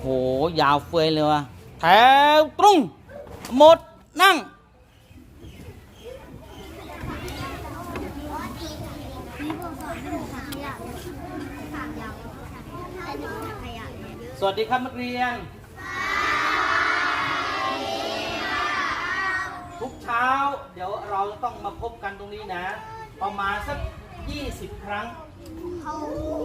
โห ยาวเฟยเลยว่ะ แถวตรงหมดนั่งสอนให้หนูทำขยะทางยาวแต่หนูทำขยะเนี่ยเยอะสวัสดีครับนักเรียน ทุกเช้า เดี๋ยวเราต้องมาพบกันตรงนี้นะ ประมาณสัก 20 ครั้ง เขา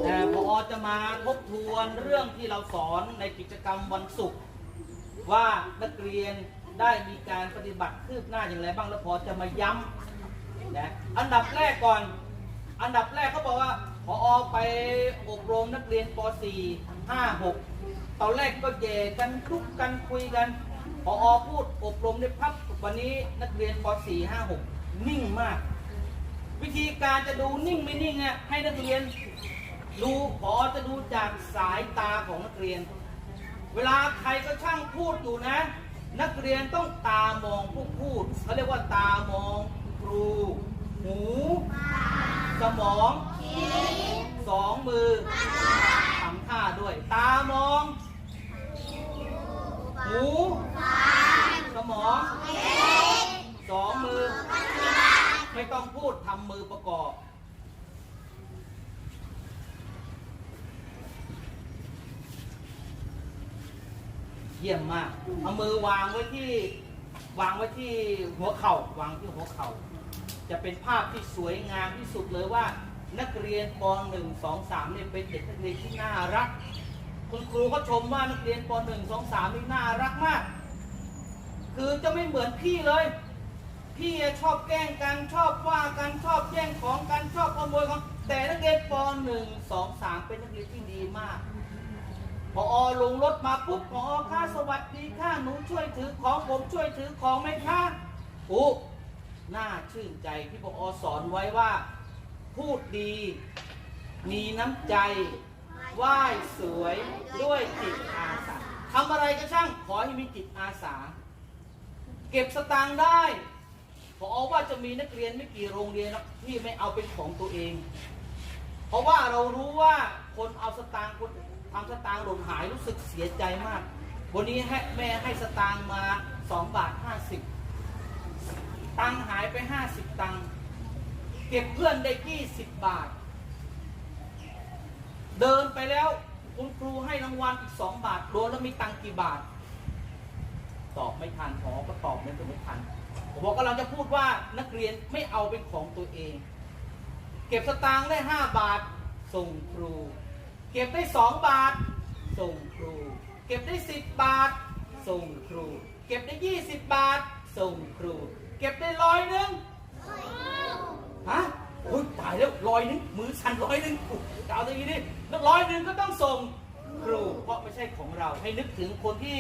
แต่พอจะมาทบทวนเรื่องที่เราสอนในกิจกรรมวันศุกร์ว่านักเรียนได้มีการปฏิบัติคืบหน้าอย่างไรบ้างแล้วพอจะมาย้ำนะอันดับแรกก่อน อันดับแรกเขาบอกว่าพอไปอบรมนักเรียนป .4 5 6 ตอนแรกก็แย่กันทุกกันคุยกันพอพูดอบรมในพับวันนี้นักเรียนป .4 5 6 นิ่งมาก วิธีการจะดูนิ่งไม่นิ่งอะให้นักเรียนดูพอจะดูจากสายตาของนักเรียน เวลาใครก็ช่างพูดอยู่นะ นักเรียนต้องตามองผู้พูดเขาเรียกว่าตามองครู หู สมองสองมือทำท่าด้วย ตามอง หู สมองสองมือ ไม่ต้องพูดทำมือประกอบ เยี่ยมมาก เอามือวางไว้ที่ วางไว้ที่หัวเข่าวางที่หัวเข่า จะเป็นภาพที่สวยงามที่สุดเลยว่า นักเรียนป .1 2 3เนี่ยเป็นเด็กนักเรียนที่น่ารัก คุณครูก็ชมว่านักเรียนป .1 2 3นี่น่ารักมาก คือจะไม่เหมือนพี่เลย พี่ชอบแกล้งกันชอบว่ากันชอบแย่งของกันชอบขโมยของแต่นักเรียนป .1 2 3 เป็นนักเรียนที่ดีมากพอลงรถมาปุ๊บพอค่าสวัสดีค่ะหนูช่วยถือของผมช่วยถือของไหมคะโอ้น่าชื่นใจที่พอสอนไว้ว่า พูดดี มีน้ำใจไหว้สวยด้วยจิตอาสาทำอะไรก็ช่างขอให้มีจิตอาสา เก็บสตางค์ได้ พอว่าจะมีนักเรียนไม่กี่โรงเรียนที่ไม่เอาเป็นของตัวเอง เพราะว่าเรารู้ว่าคนเอาสตางค์คนทำสตางค์หล่นหายรู้สึกเสียใจมาก วันนี้ให้แม่ให้สตางค์มา2บาท50ตังหายไป50ตังเก็บเพื่อนได้20บาท เดินไปแล้วคุณครูให้รางวัลอีก2บาทรวมแล้วมีตังกี่บาท ตอบไม่ทันพอก็ตอบไม่ไม่ทันผมบอกกำลังจะพูดว่านักเรียนไม่เอาเป็นของตัวเอง เก็บสตางค์ได้5บาท ส่งครู เก็บได้2บาท ส่งครู เก็บได้10บาท ส่งครู เก็บได้20บาท ส่งครู เก็บได้ร้อยหนึ่งฮะโอ้ยตายแล้วร้อยหนึ่งมือสั่นร้อยหนึ่งจะเอาอย่างนี้ดิแล้วร้อยหนึ่งก็ต้องส่งครู เพราะไม่ใช่ของเราให้นึกถึงคนที่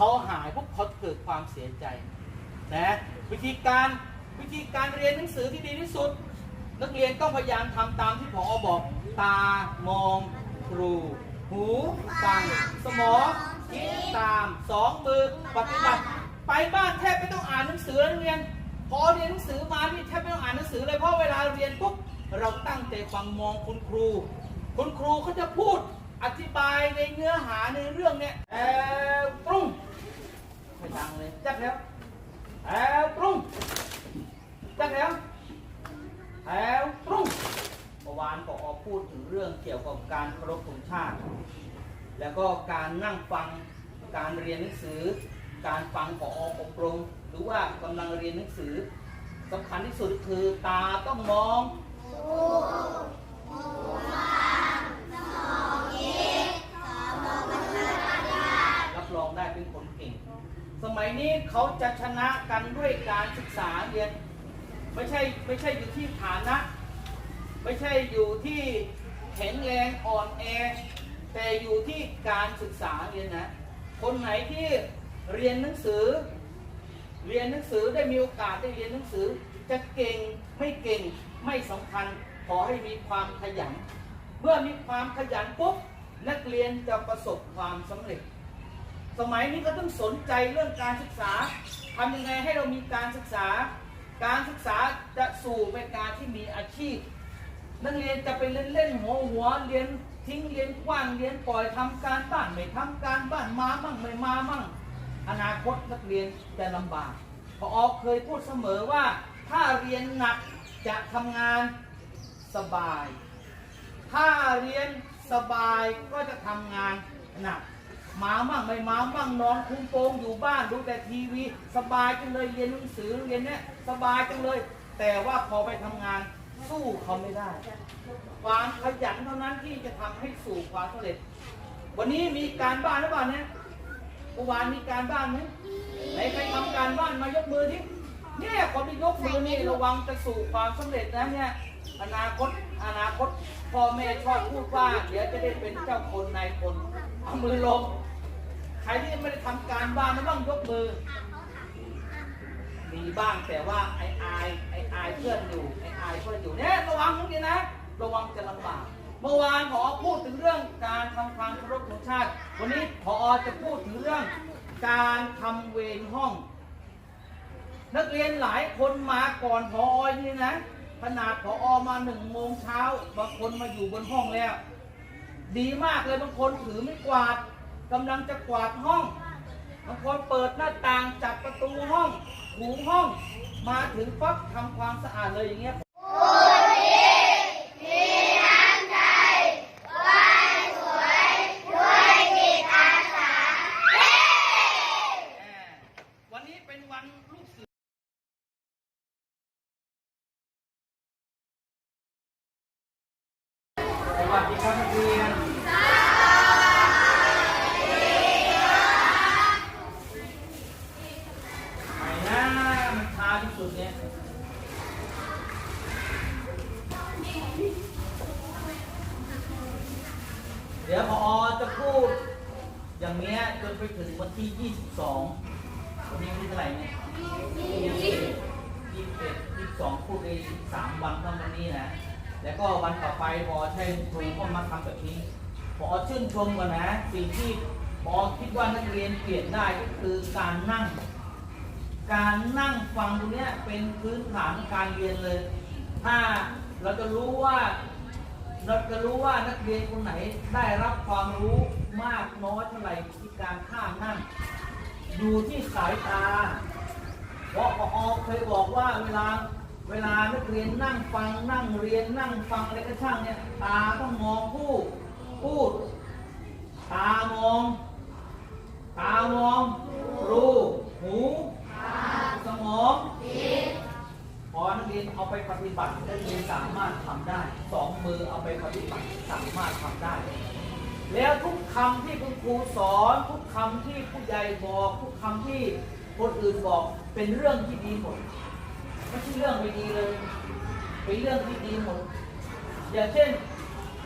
เขาหายพวกเขาเกิดความเสียใจนะวิธีการวิธีการเรียนหนังสือที่ดีที่สุด นักเรียนต้องพยายามทำตามที่ผอบอก ตามองครู หูฟังสมองคิดตามสองมือปฏิบัติไปบ้านแทบไม่ต้องอ่านหนังสือนักเรียนพอเรียนหนังสือมานี่แทบไม่ต้องอ่านหนังสือเลยเพราะเวลาเรียนปุ๊บเราตั้งใจฟังมองคุณครู คุณครูเขาจะพูดอธิบายในเนื้อหาในเรื่องเนี่ยแอบปรุง ไม่ดังเลยจัดแล้วแถวปรุงจัดแถวแถวปรุงเมื่อวานก็ออกพูดถึงเรื่องเกี่ยวกับการเคารพธงชาติ แล้วก็การนั่งฟังการเรียนหนังสือ การฟังพออบรมหรือว่ากำลังเรียนหนังสือสำคัญที่สุดคือตาต้องมอง สมัยนี้เขาจะชนะกันด้วยการศึกษาเรียนไม่ใช่ไม่ใช่อยู่ที่ฐานะ ไม่ใช่อยู่ที่แข็งแรงอ่อนแอ แต่อยู่ที่การศึกษาเรียนนะ คนไหนที่เรียนหนังสือ เรียนหนังสือได้มีโอกาสได้เรียนหนังสือ จะเก่งไม่เก่งไม่สำคัญขอให้มีความขยัน เมื่อมีความขยันปุ๊บนักเรียนจะประสบความสำเร็จ สมัยนี้ก็ต้องสนใจเรื่องการศึกษาทำยังไงให้เรามีการศึกษา การศึกษาจะสู่เป็นการที่มีอาชีพ นักเรียนจะไปเล่นเล่นหัวหัวเรียนทิ้งเรียนกว้างเรียนปล่อยทำการบ้านไม่ทำการบ้านมามั่งไม่มามั่ง อนาคตนักเรียนจะลำบากพอออกเคยพูดเสมอว่า ถ้าเรียนหนักจะทำงานสบาย ถ้าเรียนสบายก็จะทำงานหนัก มามั่งไม่มามั่งนอนคุ้มโปงอยู่บ้านดูแต่ทีวี สบายจังเลยเรียนหนังสือเรียนเนี้ยสบายจังเลย แต่ว่าพอไปทำงานสู้เขาไม่ได้ ความขยันเท่านั้นที่จะทำให้สู่ความสำเร็จ วันนี้มีการบ้านหรือเปล่าเนี่ยเมื่อวานมีการบ้านไหมไหนใครทำการบ้านมายกมือทีเนี่ยคนที่ยกมือนี่ระวังจะสู่ความสำเร็จนะเนี่ยอนาคตอนาคตพ่อแม่ชอบพูดว่าเดี๋ยวจะได้เป็นเจ้าคนนายคนเอามือลง รที่ไม่ได้ทำการบ้านไม่ต้องยกมือ มีบ้างแต่ว่าไอ้อายไออายเพื่อนอยู่ไอ้อายเพื่อนอยู่เนี่ยระวังนิดนึงนะ ระวังจะลำบากเมื่อวานพอพูดถึงเรื่องการทำความเคารพธงชาติ วันนี้พอจะพูดถึงเรื่องการทำเวรห้อง นักเรียนหลายคนมาก่อนพอนี่นะขนาดพอมาหนึ่งโมงเช้าบางคนมาอยู่บนห้องแล้ว ดีมากเลยบางคนถือไม่กวาด กำลังจะกวาดห้องบางคนเปิดหน้าต่างจับประตูห้องถูห้อง มาถึงปั๊บทำความสะอาดเลยอย่างเงี้ย เดี๋ยวพอจะพูดอย่างเนี้ยจนไปถึงวันที่ 22 วันนี้วันที่เท่าไหร่เนี่ย21 22พูดใน3วันเท่านั้นนี้นะ แล้วก็วันต่อไปพอใช้ครูก็มาทำแบบนี้ พอชื่นชมกันนะ สิ่งที่พอคิดว่านักเรียนเปลี่ยนได้ก็คือการนั่ง การนั่งฟังตรงเนี้ยเป็นพื้นฐานของการเรียนเลย ถ้าเราจะรู้ว่า เราจะรู้ว่านักเรียนคนไหนได้รับความรู้มากน้อยเท่าไหร่ที่การท่านั่ง อยู่ที่สายตาเพราะพอเคยบอกว่าเวลาเวลานักเรียนนั่งฟังนั่งเรียนนั่งฟังอะไรก็ช่างเนี่ยตาต้องมองผู้พูด ตามอง ตามอง รู้ หู สมอง นักเรียนเอาไปปฏิบัตินักเรียนสามารถทำได้สองมือเอาไปปฏิบัติสามารถทำได้ แล้วทุกคำที่คุณครูสอนทุกคำที่ผู้ใหญ่บอกทุกคำที่คนอื่นบอกเป็นเรื่องที่ดีหมดไม่ใช่เรื่องไม่ดีเลยเป็นเรื่องที่ดีหมดอย่างเช่น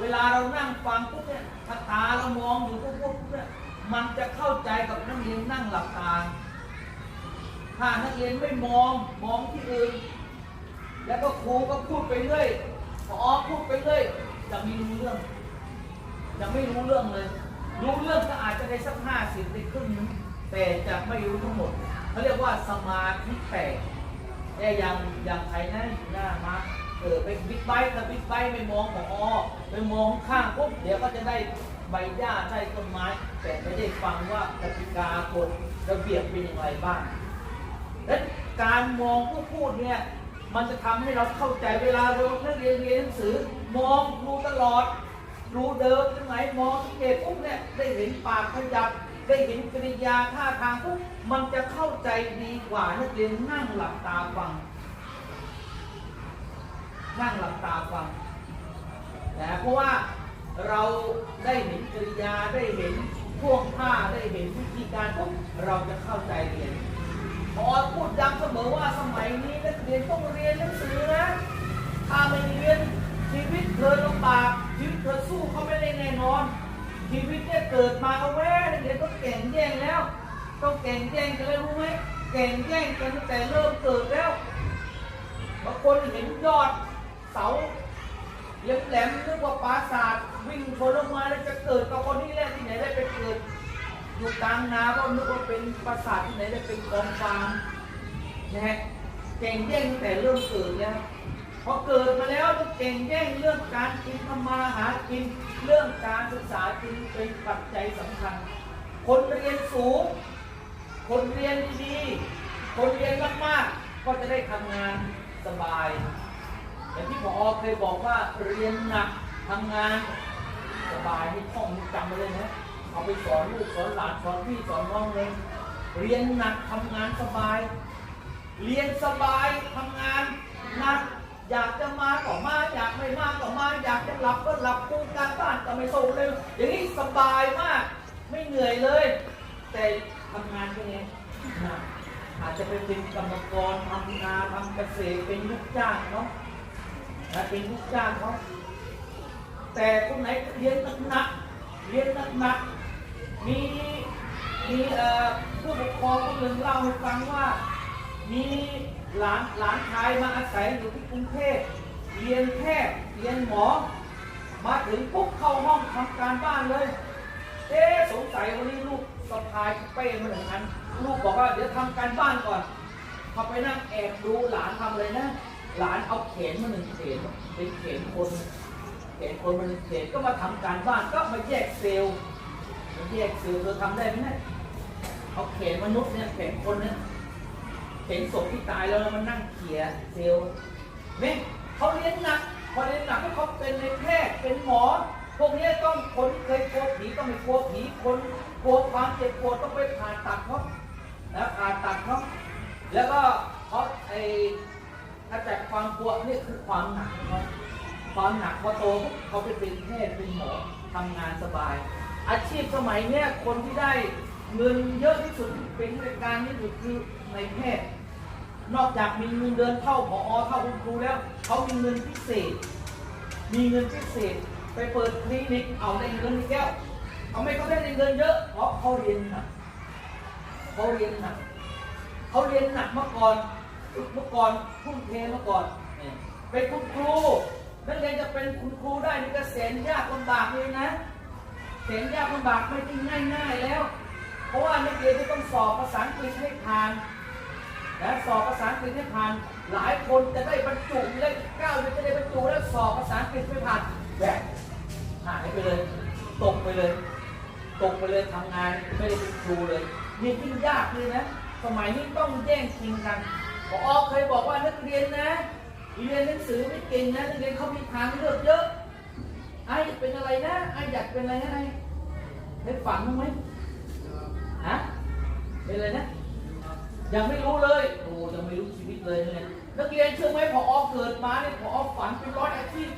เวลาเรานั่งฟังปุ๊บเนี่ยถ้าตาเรามองอยู่ปุ๊บปุ๊บเนี่ยมันจะเข้าใจกับนักเรียนนั่งหลับตาถ้านักเรียนไม่มองมองที่อื่น แล้วก็ครูก็พูดไปเรื่อยพอพูดไปเรื่อยจะไม่รู้เรื่อง จะไม่รู้เรื่องเลย รู้เรื่องก็อาจจะได้สักห้าสิบได้ครึ่งนึงแต่จะไม่รู้ทั้งหมดเขาเรียกว่าสมาธิแตกแต่ย่างย่างใครนะอยู่หน้ามาเออไปบิ๊กไบค์ถ้าบิ๊กไบค์ไม่มองของอไปมองข้างปุ๊บเดี๋ยวก็จะได้ใบหญ้าได้ต้นไม้ แต่ไม่ได้ฟังว่ากติกากฎระเบียบเป็นอย่างไรบ้างและการมองผู้พูดเนี่ย มันจะทำให้เราเข้าใจเวลาเรานักเรียนเรียนหนังสือ มองครูตลอดรู้เดิมที่ไหนมองสังเกตปุ๊บเนี่ยได้เห็นปากขยับได้เห็นกริยาท่าทางปุ๊บมันจะเข้าใจดีกว่านักเรียนนั่งหลับตาฟัง นั่งหลับตาฟังนะเพราะว่าเราได้เห็นกริยาได้เห็นท่วงท่าได้เห็นวิธีการปุ๊บเราจะเข้าใจเรียนพอพูดย้ำเสมอว่าสมัยนี้นัก เรียนต้องเรียนหนังสือนะ ถ้าไม่เรียนชีวิตเธอลำบากชีวิตเธอสู้เขาไม่ได้แน่นอน ชีวิตเนี่ยเกิดมาเอาแว่นักเรียนต้องเก่งแย่งแล้ว ต้องเก่งแย่งกันแล้วรู้ไหมเก่งแย่งกันตั้งแต่เริ่มเกิดแล้วบางคนเห็นยอดเสาแหลมๆนึกว่าปราสาทวิ่งชนลงมาแล้วจะเกิดกับคนนี้แหละที่ไหนได้ไปเกิด อยู่กลางนาก็นึกว่าเป็นปราสาทที่ไหนได้เป็นกองฟางนะฮะ เก่งแย่งตั้งแต่เริ่มเกิดแล้วพอเกิดมาแล้วต้องเก่งแย่งเรื่องการกินทำมาหากิน เรื่องการศึกษาจึงเป็นปัจจัยสำคัญ คนเรียนสูง คนเรียนดีคนเรียนมากๆก็จะได้ทำงานสบายอย่างที่พอเคยบอกว่าเรียนหนักทำงานสบายให้ท่องจำไปเลยนะเอาไปสอนลูกสอนหลานสอนพี่สอนน้องเลยเรียนหนักทำงานสบาย เรียนสบายทำงานหนักอยากจะมาก็มาอยากไม่มาก็มาอยากจะหลับก็หลับกูการบ้านก็ไม่ส่งเลย อย่างนี้สบายมาก ไม่เหนื่อยเลย แต่ทำงานเป็นไงหนักอาจจะไปเป็นกรรมกรทำนาทำเกษตรเป็นลูกจ้างเนาะนะเป็นลูกจ้างเขาแต่คนไหนเรียนหนักๆเรียนหนักๆมีมีเอ่อผู้ปกครองคนหนึ่งเล่าให้ฟังว่า มีหลานหลานชายมาอาศัยอยู่ที่กรุงเทพเรียนแพทย์เรียนหมอ มาถึงปุ๊บเข้าห้องทำการบ้านเลย เอ๊สงสัยวันนี้ลูกสะพายเป้มาหนึ่งอัน ลูกบอกว่าเดี๋ยวทำการบ้านก่อนเขาไปนั่งแอบดูหลานทำเลยนะ หลานเอาเขนมาหนึ่งเขนเป็นเขนคนเขนคนมาหนึ่งเขนก็มาทำการบ้านก็มาแยกเซลล์มาแยกเซลล์เธอทำได้ไหมเนี่ยเอาเขนมนุษย์เนี่ยเขนคนเนี่ย เห็นศพที่ตายแล้วแล้วมันนั่งเขียเซลล์เนี่เขาเรียนหนักพอเรียนหนักก็เขาเป็นในแพทย์เป็นหมอ พวกนี้ต้องคนที่เคยกลัวผีต้องไม่กลัวผีคนกลัวความเจ็บปวดต้องไปผ่าตัดเขานะผ่าตัดเขาแล้วก็เขาไอ้ถ้าจากความกลัวนี่คือความหนักเขาความหนักพอโตเขาไปเป็นแพทย์เป็นหมอทำงานสบาย อาชีพสมัยเนี้ยคนที่ได้ เงินเยอะที่สุดเป็นราชการที่สุดคือในแพทย์ นอกจากมีเงินเดือนเท่าผอเท่าคุณครูแล้วเขามีเงินพิเศษ มีเงินพิเศษไปเปิดคลินิกเอาได้เงินอีกแก้ว เอาไม่เขาได้เงินเยอะเพราะเขาเรียนหนักเขาเรียนหนักเขาเรียนหนักเมื่อก่อนเมื่อก่อนทุ่มเทเมื่อก่อนเนี่ยเป็นคุณครูนักเรียนจะเป็นคุณครูได้นี่ก็แสนยากลำบากเลยนะแสนยากลำบากไม่ได้ง่ายๆแล้ว เพราะว่านักเรียนจะต้องสอบภาษาอังกฤษให้ผ่านและสอบภาษาอังกฤษให้ผ่าน หลายคนจะได้บรรจุเลขเก้าจะได้บรรจุแล้วสอบภาษาอังกฤษไม่ผ่านแบกหายไปเลย ตกไปเลย ตกไปเลยทำงานไม่ได้เป็นครูเลยนี่ยิ่งยากเลยนะสมัยนี้ต้องแย่งชิงกันพอเคยบอกว่านักเรียนนะ เรียนหนังสือไม่เก่งนะนักเรียนเขามีทางเลือกเยอะไอ้เป็นอะไรนะไอ้อยากเป็นอะไรนะไอ้ได้ฝันบ้างไหม ฮะเป็นอะไรนะ ยังไม่รู้เลย โอ้ยังไม่รู้ชีวิตเลยเนี่ยนักเรียนเชื่อไหมพออเกิดมาเนี่ยพอฝันเป็นร้อยอาชีพ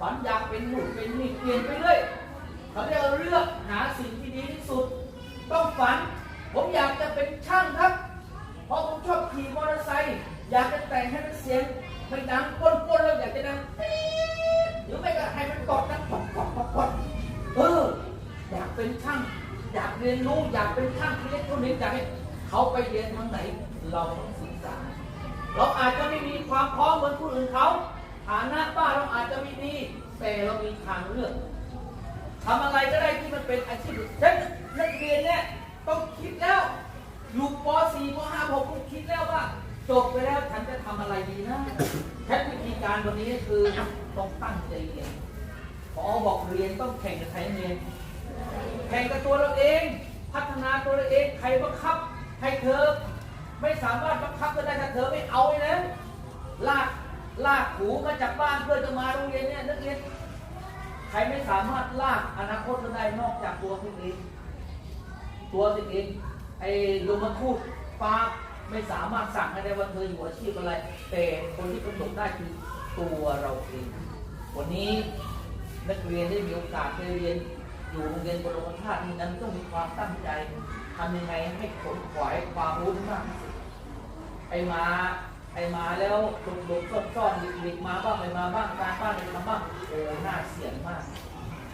ฝันอยากเป็นหนุ่มเป็นนี่เปลี่ยนไปเรื่อยเขาเรียกว่าเลือกหาสิ่งที่ดีที่สุด ต้องฝัน ผมอยากจะเป็นช่างครับ เพราะผมชอบขี่มอเตอร์ไซค์อยากจะแต่งให้มันเสียงไม่ดังก้นๆแล้วอยากจะดังปี๊ดหรือไม่ก็ให้มันกดนะกดกดกดกดเอออยากเป็นช่าง อยากเรียนรู้อยากเป็นช่างอิเล็กทรอนิกส์อยากให้เขาไปเรียนทางไหน เราต้องศึกษา เราอาจจะไม่มีความพร้อมเหมือนคนอื่นเขาฐานะบ้านเราอาจจะไม่ดีแต่เรามีทางเลือกทำอะไรก็ได้ที่มันเป็นอาชีพฉะนั้นนักเรียนเนี่ยต้องคิดแล้วอยู่ป .4 ป .5 ผมก็คิดแล้วว่าจบไปแล้วฉันจะทำอะไรดีนะแค่วิธีการวันนี้คือต้องตั้งใจเรียนพอบอกเรียนต้องแข่งกับใครเรียน แข่งกับตัวเราเอง พัฒนาตัวเราเอง ใครบังคับ ให้เธอ ไม่สามารถบังคับเธอได้ถ้าเธอไม่เอาเลยนะลากลากหูมาจากบ้านเพื่อจะมาโรงเรียนเนี่ยนักเรียนใครไม่สามารถลากอนาคตเธอได้นอกจากตัวเธอเอง ตัวเธอเองไอ้ลมทูตฟ้าไม่สามารถสั่งให้ได้ว่าเธออยู่อาชีพอะไร แต่คนที่กำหนดได้คือตัวเราเอง วันนี้นักเรียนได้มีโอกาสไปเรียน อยู่โรงเรียนบรมธาตุนี้นั้นต้องมีความตั้งใจทำยังไงให้ขนขวายความรู้มากที่สุดไอ้มาไอ้มาแล้วหลบหลบซ่อนซ่อนหลีกมาบ้างไม่มาบ้างการบ้านไม่ทำบ้างโอ้หน้าเสียงมาก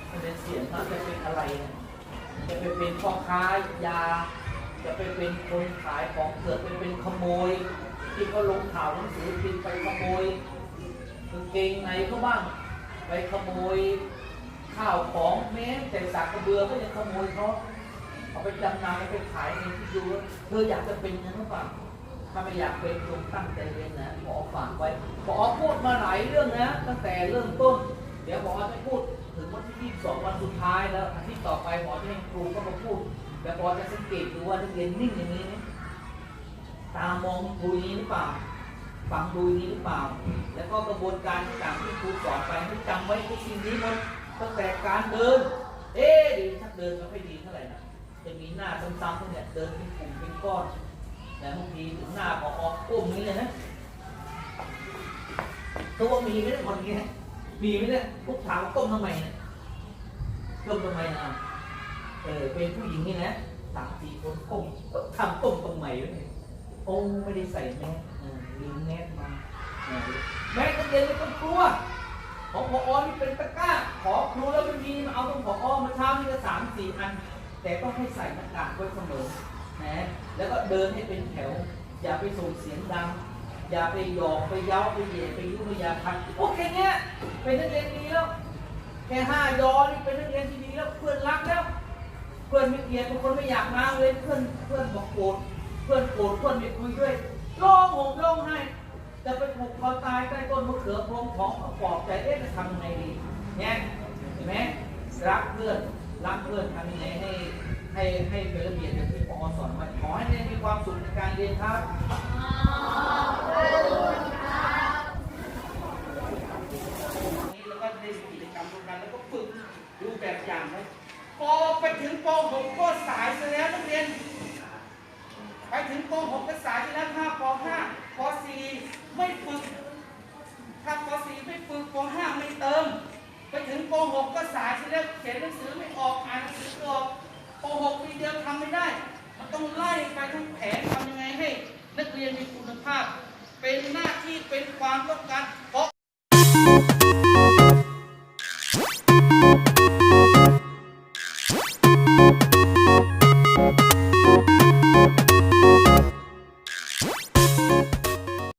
มันเป็นเสียงมากจะเป็นอะไรเนี่ยจะไปเป็นพ่อค้ายา จะไปเป็นคนขายของเถื่อนไปเป็นขโมย ที่เขาลงข่าวหนังสือพิมพ์ไปขโมยกางเกงในเขาบ้าง ไปขโมย ข้าวของแม้แต่สากกระเบือก็ยังขโมยเขาเอาไปจำนำเอาไปขายเองที่รู้เธออยากจะเป็นยังนั้นหรือเปล่าถ้าไม่อยากเป็นจงตั้งใจเรียนนะพอฝากไว้พอพูดมาหลายเรื่องนะ ตั้งแต่เริ่มต้น เดี๋ยวพอจะพูดถึงวันที่22วันสุดท้ายแล้วอาทิตย์ต่อไปหมอจะให้ครูก็มาพูดแล้วพอจะสังเกตดูว่านักเรียนนิ่งอย่างนี้ตามองดูนี้หรือเปล่าฟังดูนี้หรือเปล่า แล้วก็กระบวนการต่างที่ครูสอนไปให้จำไว้ทุกสิ่งนี้หมด ตั้งแต่การเดิน เอ๊ะดีถ้าเดินไม่ค่อยดีเท่าไหร่นะจะมีหน้าซ้ำๆพวกเนี่ยเดินเป็นกลุ่มเป็นก้อนแต่บางทีถึงหน้าพอออกก้มนี้เลยนะตัวมีไมเนี่ยคนนี้มีไมเนี่ยพวกถามก้มทำไมเนี่ยก้มทำไมนะเออเป็นผู้หญิงนี่นะสามสี่คนก้มทำก้มตรงไหนวะเนี่ยโอ้ไม่ได้ใส่แมสลืมแมสมาแมสก็เรียนไม่ต้องกลัว ของพอนี่เป็นตะกร้า ขอครูแล้วไม่มีมาเอาตรงพออมาเช้านี่ก็สามสี่อัน แต่ก็ให้ใส่หน้ากากไว้เสมอนะแล้วก็เดินให้เป็นแถว อย่าไปส่งเสียงดัง อย่าไปหยอกไปเย้าไปเหย่ไปยุ่งไปยาคันโอเคเนี้ยเป็นนักเรียนดีแล้วแค่ห้ายอนี่เป็นนักเรียนที่ดีแล้วเพื่อนรักแล้ว เพื่อนไม่เกลียดบางคนไม่อยากมาเลยเพื่อนเพื่อนบอกโกรธเพื่อนโกรธเพื่อนไม่คุยด้วยร้องห่มร้องไห้ จะไปผูกคอตายใต้ต้นมะเขือพวงของปอบใจเอ๊ะจะทำยังไงดีเนี่ยเห็นไหมรักเพื่อนรักเพื่อนทำยังไงให้ให้ให้เป็นระเบียบอย่างที่ปอสอนมาขอให้เรียนมีความสุขในการเรียนครับนี่แล้วก็ได้กิจกรรมร่วมกันแล้วก็ฝึกดูแบบอย่างไว้พอไปถึงป .6 ก็สายน ไปถึงป .6 ก็สายไปแล้วถ้าป .5 ป .4 ไม่ฝึก ถ้าป .4 ไม่ฝึกป .5 ไม่เติม ไปถึงป .6 ก็สายไปแล้วเขียนหนังสือไม่ออกอ่านหนังสือออกป .6 ปีเดียวทำไม่ได้ มันต้องไล่ไปทั้งแผนทำยังไงให้ นักเรียนมีคุณภาพ เป็นหน้าที่เป็นความต้องการ